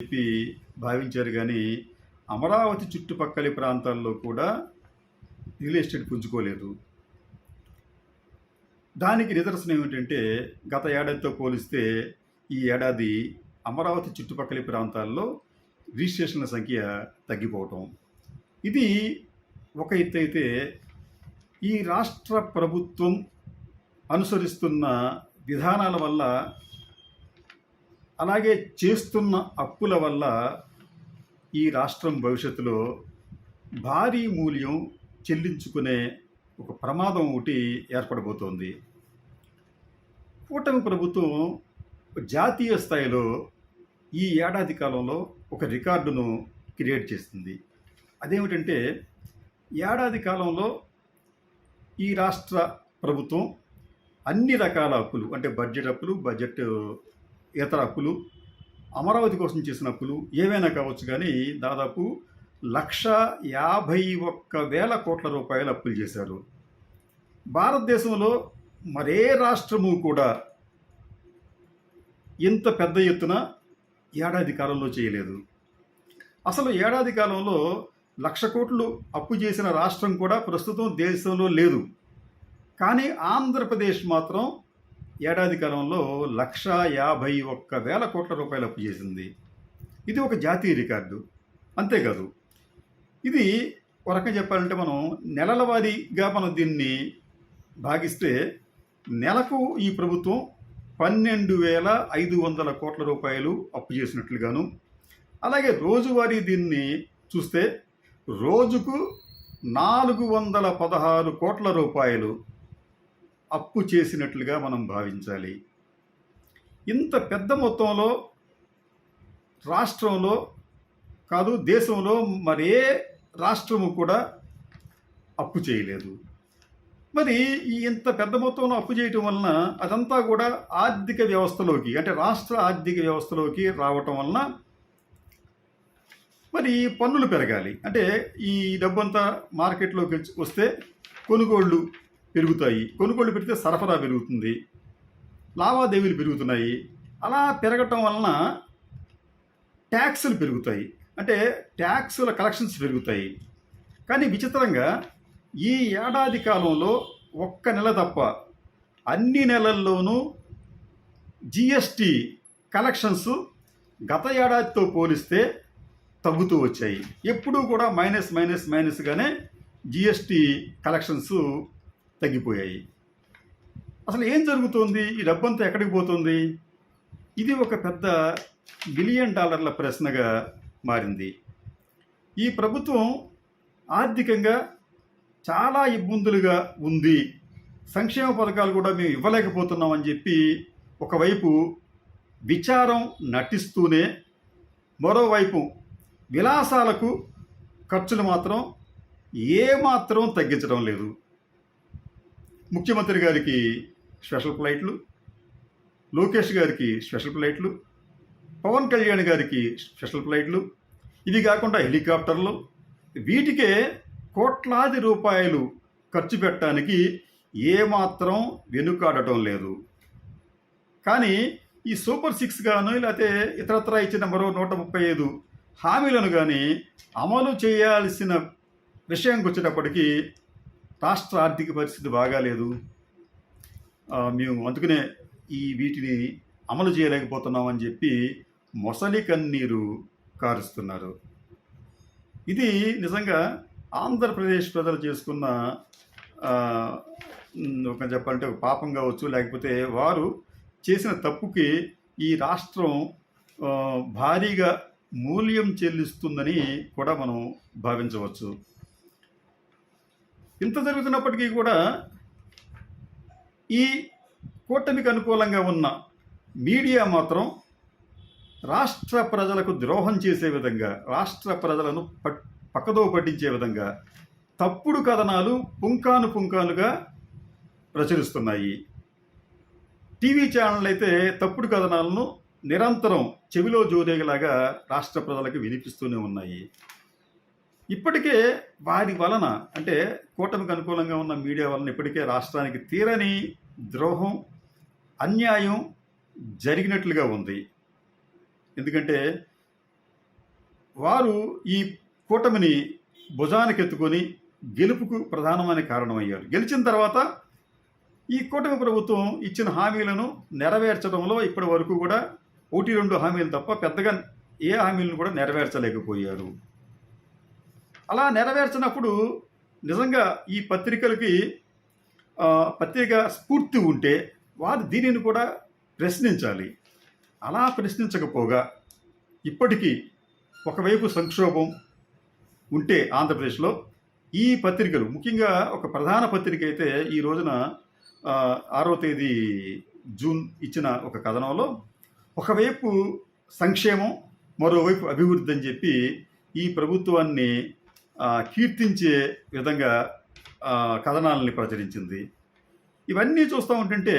చెప్పి భావించారు కానీ అమరావతి చుట్టుపక్కల ప్రాంతాల్లో కూడా రియల్ ఎస్టేట్ పుంజుకోలేదు. దానికి నిదర్శనం ఏమిటంటే గత ఏడాదితో పోలిస్తే ఈ ఏడాది అమరావతి చుట్టుపక్కల ప్రాంతాల్లో రిజిస్ట్రేషన్ల సంఖ్య తగ్గిపోవటం. ఇది ఒక ఎత్తు అయితే ఈ రాష్ట్ర ప్రభుత్వం అనుసరిస్తున్న విధానాల వల్ల అలాగే చేస్తున్న అప్పుల వల్ల ఈ రాష్ట్రం భవిష్యత్తులో భారీ మూల్యం చెల్లించుకునే ఒక ప్రమాదం ఒకటి ఏర్పడబోతోంది. కూటమి ప్రభుత్వం జాతీయ స్థాయిలో ఈ ఏడాది కాలంలో ఒక రికార్డును క్రియేట్ చేస్తుంది అదేమిటంటే ఏడాది కాలంలో ఈ రాష్ట్ర ప్రభుత్వం అన్ని రకాల అప్పులు అంటే బడ్జెట్ అప్పులు బడ్జెట్ ఇతర అప్పులు అమరావతి కోసం చేసిన అప్పులు ఏవైనా కావచ్చు కానీ దాదాపు లక్ష యాభై ఒక్క వేల కోట్ల రూపాయలు అప్పులు చేశారు. భారతదేశంలో మరే రాష్ట్రము కూడా ఇంత పెద్ద ఎత్తున ఏడాది కాలంలో చేయలేదు. అసలు ఏడాది కాలంలో లక్ష కోట్లు అప్పు చేసిన రాష్ట్రం కూడా ప్రస్తుతం దేశంలో లేదు. కానీ ఆంధ్రప్రదేశ్ మాత్రం ఏడాది కాలంలో లక్ష యాభై ఒక్క వేల కోట్ల రూపాయలు అప్పు చేసింది. ఇది ఒక జాతీయ రికార్డు. అంతేకాదు ఇది ఒక రకంగా చెప్పాలంటే మనం నెలల వారీగా మనం దీన్ని భాగిస్తే నెలకు ఈ ప్రభుత్వం పన్నెండు వేల ఐదు వందల కోట్ల రూపాయలు అప్పు చేసినట్లుగాను అలాగే రోజువారీ దీన్ని చూస్తే రోజుకు నాలుగు వందల పదహారు కోట్ల రూపాయలు అప్పు చేసినట్లుగా మనం భావించాలి. ఇంత పెద్ద మొత్తంలో రాష్ట్రంలో కాదు దేశంలో మరే రాష్ట్రము కూడా అప్పు చేయలేదు. మరి ఈ ఇంత పెద్ద మొత్తంలో అప్పు చేయటం వలన అదంతా కూడా ఆర్థిక వ్యవస్థలోకి అంటే రాష్ట్ర ఆర్థిక వ్యవస్థలోకి రావటం వలన మరి పన్నులు పెరగాలి. అంటే ఈ డబ్బంతా మార్కెట్లోకి వస్తే కొనుగోళ్ళు పెరుగుతాయి. కొనుగోళ్ళు పెడితే సరఫరా పెరుగుతుంది. లావాదేవీలు పెరుగుతున్నాయి. అలా పెరగటం వలన ట్యాక్సులు పెరుగుతాయి. అంటే ట్యాక్సుల కలెక్షన్స్ పెరుగుతాయి. కానీ విచిత్రంగా ఈ ఏడాది కాలంలో ఒక్క నెల తప్ప అన్ని నెలల్లోనూ జిఎస్టి కలెక్షన్స్ గత ఏడాదితో పోలిస్తే తగ్గుతూ వచ్చాయి. ఎప్పుడూ కూడా మైనస్ మైనస్ మైనస్గానే జిఎస్టి కలెక్షన్స్ తగ్గిపోయాయి. అసలు ఏం జరుగుతోంది? ఈ డబ్బంతా ఎక్కడికి పోతుంది? ఇది ఒక పెద్ద బిలియన్ డాలర్ల ప్రశ్నగా మారింది. ఈ ప్రభుత్వం ఆర్థికంగా చాలా ఇబ్బందులుగా ఉంది. సంక్షేమ పథకాలు కూడా మేము ఇవ్వలేకపోతున్నామని చెప్పి ఒకవైపు విచారం నటిస్తూనే మరోవైపు విలాసాలకు ఖర్చులు మాత్రం ఏమాత్రం తగ్గించడం లేదు. ముఖ్యమంత్రి గారికి స్పెషల్ ఫ్లైట్లు లోకేష్ గారికి స్పెషల్ ఫ్లైట్లు పవన్ కళ్యాణ్ గారికి స్పెషల్ ఫ్లైట్లు. ఇవి కాకుండా హెలికాప్టర్లు. వీటికే కోట్లాది రూపాయలు ఖర్చు పెట్టడానికి ఏమాత్రం వెనుకాడటం లేదు. కానీ ఈ సూపర్ సిక్స్ గాను లేకపోతే ఇతరత్ర ఇచ్చిన మరో నూట ముప్పై ఐదు హామీలను కానీ అమలు చేయాల్సిన విషయంకి వచ్చేటప్పటికీ రాష్ట్ర ఆర్థిక పరిస్థితి బాగాలేదు. మేము అందుకనే ఈ వీటిని అమలు చేయలేకపోతున్నామని చెప్పి మొసలి కన్నీరు కారుస్తున్నారు. ఇది నిజంగా ఆంధ్రప్రదేశ్ ప్రజలు చేసుకున్న ఒక చెప్పాలంటే ఒక పాపం కావచ్చు లేకపోతే వారు చేసిన తప్పుకి ఈ రాష్ట్రం భారీగా మూల్యం చెల్లిస్తుందని కూడా మనం భావించవచ్చు. ఇంత జరుగుతున్నప్పటికీ కూడా ఈ కూటమికి అనుకూలంగా ఉన్న మీడియా మాత్రం రాష్ట్ర ప్రజలకు ద్రోహం చేసే విధంగా రాష్ట్ర ప్రజలను పట్ పక్కదో పట్టించే విధంగా తప్పుడు కథనాలు పుంకాను పుంకానుగా ప్రచురిస్తున్నాయి. టీవీ ఛానళ్ళు అయితే తప్పుడు కథనాలను నిరంతరం చెవిలో జోదేగలాగా రాష్ట్ర ప్రజలకు వినిపిస్తూనే ఉన్నాయి. ఇప్పటికే వారి వలన అంటే కూటమికి అనుకూలంగా ఉన్న మీడియా వలన ఇప్పటికే రాష్ట్రానికి తీరని ద్రోహం అన్యాయం జరిగినట్లుగా ఉంది. ఎందుకంటే వారు ఈ కూటమిని భుజానికెత్తుకొని గెలుపుకు ప్రధానమైన కారణమయ్యారు. గెలిచిన తర్వాత ఈ కూటమి ప్రభుత్వం ఇచ్చిన హామీలను నెరవేర్చడంలో ఇప్పటి వరకు కూడా ఒకటి రెండు హామీలు తప్ప పెద్దగా ఏ హామీలను కూడా నెరవేర్చలేకపోయారు. అలా నెరవేర్చినప్పుడు నిజంగా ఈ పత్రికలకి పత్రిక స్ఫూర్తి ఉంటే వారు దీనిని కూడా ప్రశ్నించాలి. అలా ప్రశ్నించకపోగా ఇప్పటికీ ఒకవైపు సంక్షోభం ఉంటే ఆంధ్రప్రదేశ్లో ఈ పత్రికలు ముఖ్యంగా ఒక ప్రధాన పత్రిక అయితే ఈ రోజున ఆరో తేదీ జూన్ ఇచ్చిన ఒక కథనంలో ఒకవైపు సంక్షేమం మరోవైపు అభివృద్ధి అని చెప్పి ఈ ప్రభుత్వాన్ని కీర్తించే విధంగా కథనాలని ప్రచురించింది. ఇవన్నీ చూస్తూ ఉంటుంటే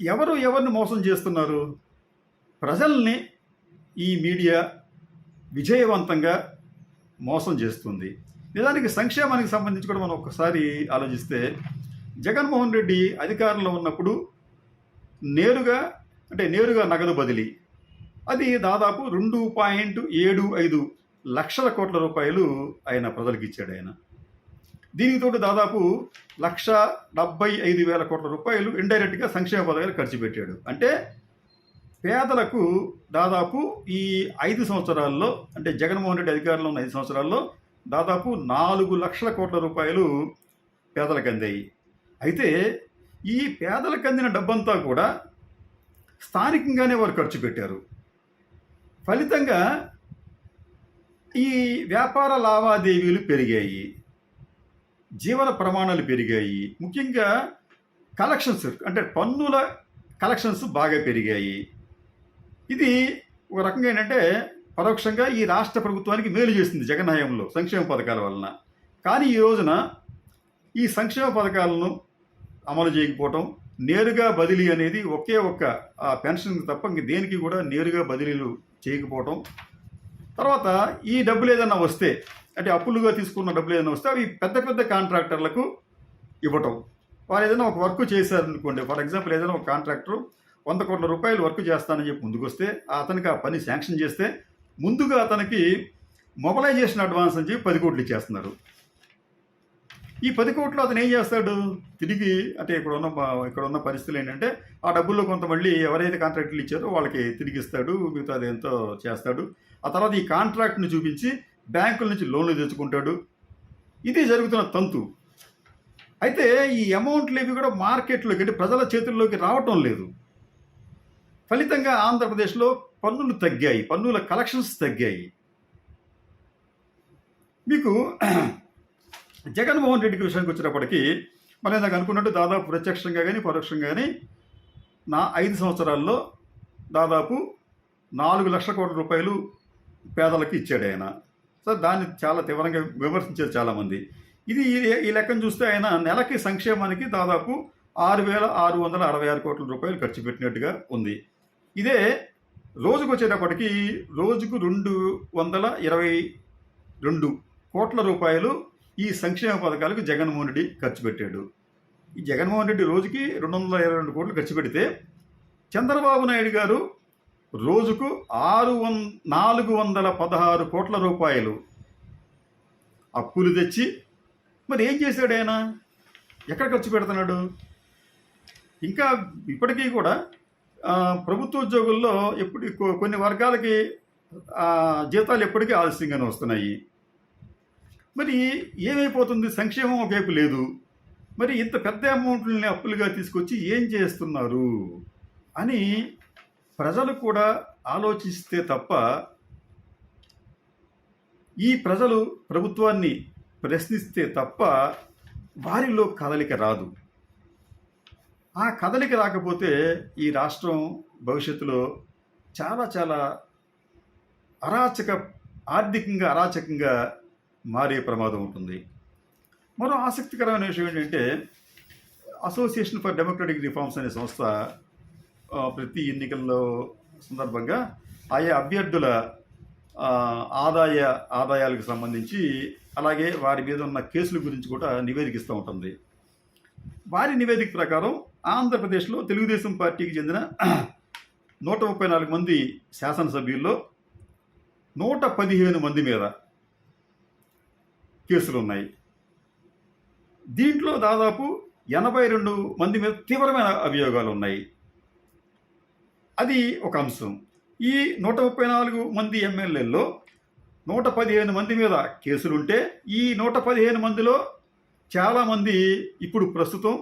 ఎవరు ఎవరిని మోసం చేస్తున్నారు? ప్రజల్ని ఈ మీడియా విజయవంతంగా మోసం చేస్తుంది. నిజానికి సంక్షేమానికి సంబంధించి కూడా మనం ఒకసారి ఆలోచిస్తే జగన్మోహన్ రెడ్డి అధికారంలో ఉన్నప్పుడు నేరుగా అంటే నేరుగా నగదు బదిలీ. అది దాదాపు రెండు పాయింట్ ఏడు ఐదు లక్షల కోట్ల రూపాయలు ఆయన ప్రజలకు ఇచ్చాడు ఆయన. దీనితో దాదాపు లక్ష డెబ్బై ఐదు వేల కోట్ల రూపాయలు ఇండైరెక్ట్గా సంక్షేమ పథకాలు ఖర్చు పెట్టాడు. అంటే పేదలకు దాదాపు ఈ ఐదు సంవత్సరాల్లో అంటే జగన్మోహన్ రెడ్డి అధికారంలో ఉన్న ఐదు సంవత్సరాల్లో దాదాపు నాలుగు లక్షల కోట్ల రూపాయలు పేదలకు అందాయి. అయితే ఈ పేదలకు అందిన డబ్బంతా కూడా స్థానికంగానే వారు ఖర్చు పెట్టారు. ఫలితంగా ఈ వ్యాపార లావాదేవీలు పెరిగాయి. జీవన ప్రమాణాలు పెరిగాయి. ముఖ్యంగా కలెక్షన్స్ అంటే పన్నుల కలెక్షన్స్ బాగా పెరిగాయి. ఇది ఒక రకంగా ఏంటంటే పరోక్షంగా ఈ రాష్ట్ర ప్రభుత్వానికి మేలు చేసింది జగన్ సంక్షేమ పథకాల వలన. కానీ ఈ రోజున ఈ సంక్షేమ పథకాలను అమలు చేయకపోవటం నేరుగా బదిలీ అనేది ఒకే ఒక్క ఆ పెన్షన్ తప్ప ఇంక దేనికి కూడా నేరుగా బదిలీలు చేయకపోవటం తర్వాత ఈ డబ్బులు ఏదైనా వస్తే అంటే అప్పులుగా తీసుకున్న డబ్బులు ఏదైనా వస్తే అవి పెద్ద పెద్ద కాంట్రాక్టర్లకు ఇవ్వటం. వారు ఏదైనా ఒక వర్క్ చేశారనుకోండి ఫర్ ఎగ్జాంపుల్ ఏదైనా ఒక కాంట్రాక్టర్ వంద కోట్ల రూపాయలు వర్క్ చేస్తానని చెప్పి ముందుకు వస్తే అతనికి ఆ పని శాంక్షన్ చేస్తే ముందుగా అతనికి మొబలైజేషన్ అడ్వాన్స్ అని చెప్పి పది కోట్లు ఇచ్చేస్తున్నారు. ఈ పది కోట్లు అతను ఏం చేస్తాడు? తిరిగి అంటే ఇక్కడ ఉన్న ఇక్కడ ఉన్న పరిస్థితులు ఏంటంటే ఆ డబ్బుల్లో కొంత మళ్ళీ ఎవరైతే కాంట్రాక్టులు ఇచ్చారో వాళ్ళకి తిరిగి ఇస్తాడు మిగతా ఎంతో చేస్తాడు. ఆ తర్వాత ఈ కాంట్రాక్ట్ని చూపించి బ్యాంకుల నుంచి లోన్లు తెచ్చుకుంటాడు. ఇది జరుగుతున్న తంతు. అయితే ఈ అమౌంట్లు ఇవి కూడా మార్కెట్లోకి అంటే ప్రజల చేతుల్లోకి రావటం లేదు. ఫలితంగా ఆంధ్రప్రదేశ్లో పన్నులు తగ్గాయి. పన్నుల కలెక్షన్స్ తగ్గాయి. మీకు జగన్మోహన్ రెడ్డికి విషయానికి వచ్చినప్పటికీ మనం నాకు అనుకున్నట్టు దాదాపు ప్రత్యక్షంగా కానీ పరోక్షంగా కానీ నా ఐదు సంవత్సరాల్లో దాదాపు నాలుగు లక్షల కోట్ల రూపాయలు పేదలకు ఇచ్చాడు ఆయన. సో దాన్ని చాలా తీవ్రంగా విమర్శించారు చాలామంది. ఇది ఈ- ఈ లెక్కను చూస్తే ఆయన నెలకి సంక్షేమానికి దాదాపు ఆరు వేల ఆరు వందల అరవై ఆరు కోట్ల రూపాయలు ఖర్చు పెట్టినట్టుగా ఉంది. ఇదే రోజుకు వచ్చేటప్పటికి రోజుకు రెండు వందల ఇరవై రెండు కోట్ల రూపాయలు ఈ సంక్షేమ పథకాలకు జగన్మోహన్ రెడ్డి ఖర్చు పెట్టాడు. ఈ జగన్మోహన్ రెడ్డి రోజుకి రెండు వందల ఇరవై రెండు కోట్లు ఖర్చు పెడితే చంద్రబాబు నాయుడు గారు రోజుకు ఆరు వం నాలుగు వందల పదహారు కోట్ల రూపాయలు అప్పులు తెచ్చి మరి ఏం చేశాడు ఆయన? ఎక్కడ ఖర్చు పెడుతున్నాడు? ఇంకా ఇప్పటికీ కూడా ప్రభుత్వ ఉద్యోగుల్లో ఎప్పుడు కొన్ని వర్గాలకి జీతాలు ఎప్పటికీ ఆలస్యంగానే వస్తున్నాయి. మరి ఏమైపోతుంది? సంక్షేమం ఒకవైపు లేదు. మరి ఇంత పెద్ద అమౌంట్లని అప్పులుగా తీసుకొచ్చి ఏం చేస్తున్నారు? అని ప్రజలు కూడా ఆలోచిస్తే తప్ప ఈ ప్రజలు ప్రభుత్వాన్ని ప్రశ్నిస్తే తప్ప వారిలో కదలిక రాదు. ఆ కదలిక రాకపోతే ఈ రాష్ట్రం భవిష్యత్తులో చాలా చాలా అరాచక ఆర్థికంగా అరాచకంగా మారే ప్రమాదం ఉంటుంది. మరో ఆసక్తికరమైన విషయం ఏంటంటే అసోసియేషన్ ఫర్ డెమోక్రటిక్ రిఫార్మ్స్ అనే సంస్థ ప్రతి ఎన్నికల్లో సందర్భంగా ఆయా అభ్యర్థుల ఆదాయ ఆదాయాలకు సంబంధించి అలాగే వారి మీద ఉన్న కేసుల గురించి కూడా నివేదికిస్తూ ఉంటుంది. వారి నివేదిక ప్రకారం ఆంధ్రప్రదేశ్లో తెలుగుదేశం పార్టీకి చెందిన నూట ముప్పై నాలుగు మంది శాసనసభ్యుల్లో నూట పదిహేను మంది మీద కేసులు ఉన్నాయి. దీంట్లో దాదాపు ఎనభై రెండు మంది మీద తీవ్రమైన అభియోగాలు ఉన్నాయి. అది ఒక అంశం. ఈ నూట ముప్పై నాలుగు మంది ఎమ్మెల్యేల్లో నూట పదిహేను మంది మీద కేసులుంటే ఈ నూట పదిహేను మందిలో చాలామంది ఇప్పుడు ప్రస్తుతం